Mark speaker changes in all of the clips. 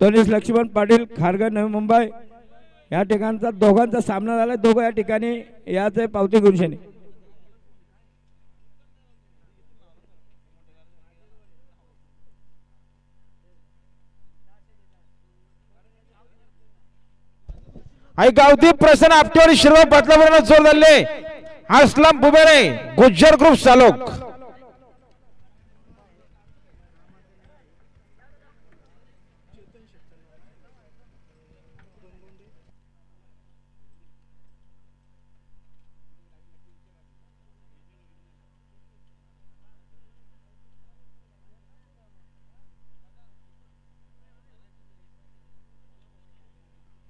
Speaker 1: तनिष लक्ष्मण पाटील खारघर नवी मुंबई या ठिकाणचा दोघांचा सामना झाला. दोघं या ठिकाणी याच आहे पावती गुरुशेने
Speaker 2: आई गावती प्रसन्न आपटेवाडी शिरवा बदलापूर जोर धरले असलम बुबेरे गुज्जर ग्रुप चालक.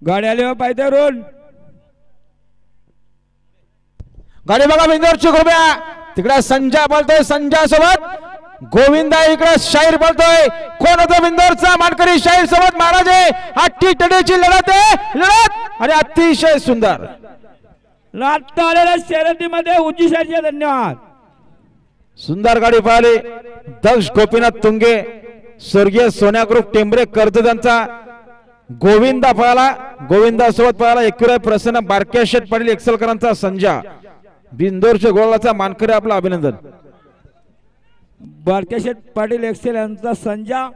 Speaker 1: गाडी आली हो पाहिजे रोड
Speaker 2: गाडी बघा बिंदोरची कृपया तिकडे संजय बोलतोय संजय सोबत गोविंदा इकडे शाहीर बोलतोय. कोण होतो बिंदोरचा मानकरी शाहीर सोबत महाराज. आहे अट्टी टडीची लढत आहे. लढत आणि अतिशय सुंदर.
Speaker 1: लाटता आलेल्या शर्यतीमध्ये उज्जीशाचे धन्यवाद.
Speaker 2: सुंदर गाडी पाहिली दक्ष गोपीनाथ तुंगे स्वर्गीय सोन्या ग्रुप टेंबरे कर्ज त्यांचा गोविंदा पळाला. गोविंदा सोबत पळाला. एकविरा प्रसन्न बारक्या शेठ पाटील एक्सलकरांचा संजा. बिंदोरच्या गोळाचा मानकरी आपलं अभिनंदन.
Speaker 1: बारकेशेठ पाटील एक्सेल यांचा संजा